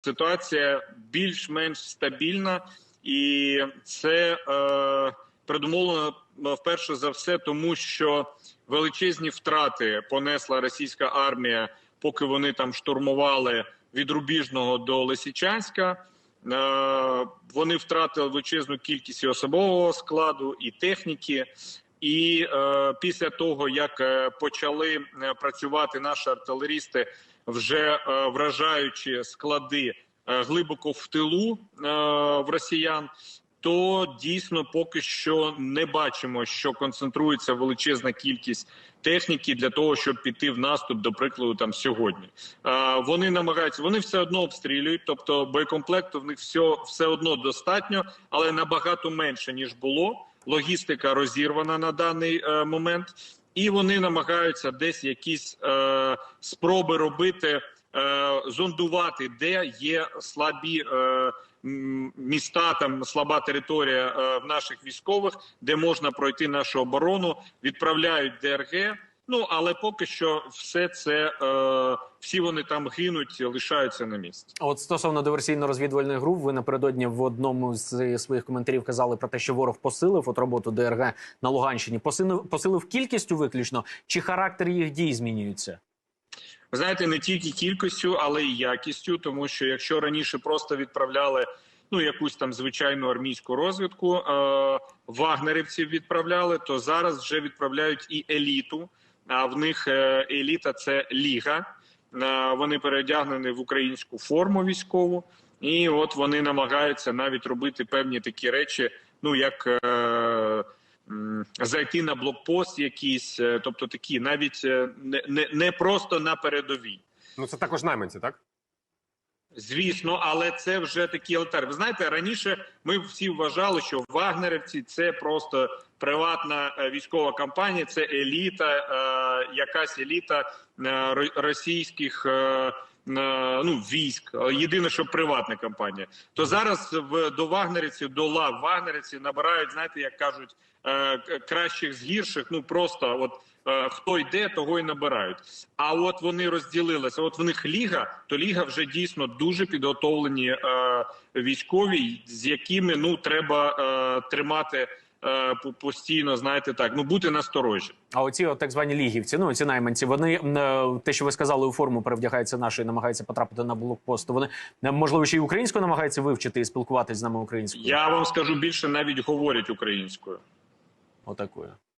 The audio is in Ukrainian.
ситуація більш-менш стабільна, і це е, передумовлено е, вперше за все, тому що величезні втрати понесла російська армія, поки вони там штурмували від Рубіжного до Лисичанська. Е, Вони втратили величезну кількість і особового складу і техніки. І е, після того, як е, почали е, працювати наші артилерісти, вже е, вражаючи склади е, глибоко в тилу е, в росіян, то дійсно поки що не бачимо, що концентрується величезна кількість техніки для того, щоб піти в наступ, до прикладу, там сьогодні. Е, вони намагаються, вони все одно обстрілюють, тобто боєкомплекту в них все, все одно достатньо, але набагато менше ніж було. Логістика розірвана на даний е, момент, і вони намагаються десь якісь е, спроби робити, е, зондувати, де є слабі міста, там слаба територія в наших військових, де можна пройти нашу оборону, відправляють ДРГ. Ну але поки що все це е, всі вони там гинуть, лишаються на місці. От стосовно диверсійно-розвідувальних груп, ви напередодні в одному з своїх коментарів казали про те, що ворог посилив от роботу ДРГ на Луганщині. Посилив, посилив кількістю виключно, чи характер їх дій змінюється? Ви знаєте, не тільки кількістю, але й якістю, тому що якщо раніше просто відправляли ну якусь там звичайну армійську розвідку, е, вагнерівців відправляли, то зараз вже відправляють і еліту. А в них е, еліта це ліга. Вони переодягнені в українську форму військову, і от вони намагаються навіть робити певні такі речі, ну як. Е, Зайти на блокпост, якийсь, е, тобто такі, навіть е, не, не, не просто на передовій. Ну це також найманці, так? Звісно, але це вже такі алтар. Ви знаєте, раніше ми всі вважали, що вагнерівці це просто приватна е, військова компанія, це еліта, е, якась еліта е, ро- російських. Е, Ну, військ, єдине, що приватна компанія. То зараз в до вагнерівців, до лав вагнерівців набирають, знаєте, як кажуть, е, кращих з гірших. Ну просто от е, хто йде, того й набирають. А от вони розділилися. От в них ліга, то ліга вже дійсно дуже підготовлені е, військові, з якими ну треба е, тримати постійно, знаєте, так ну бути насторожі. А оці от так звані лігівці, ну ці найманці, вони е, те, що ви сказали, у форму перевдягаються наші, намагаються потрапити на блокпост. Вони е, можливо ще й українською намагаються вивчити і спілкуватися з нами українською. Я вам скажу більше, навіть говорять українською. Отакою.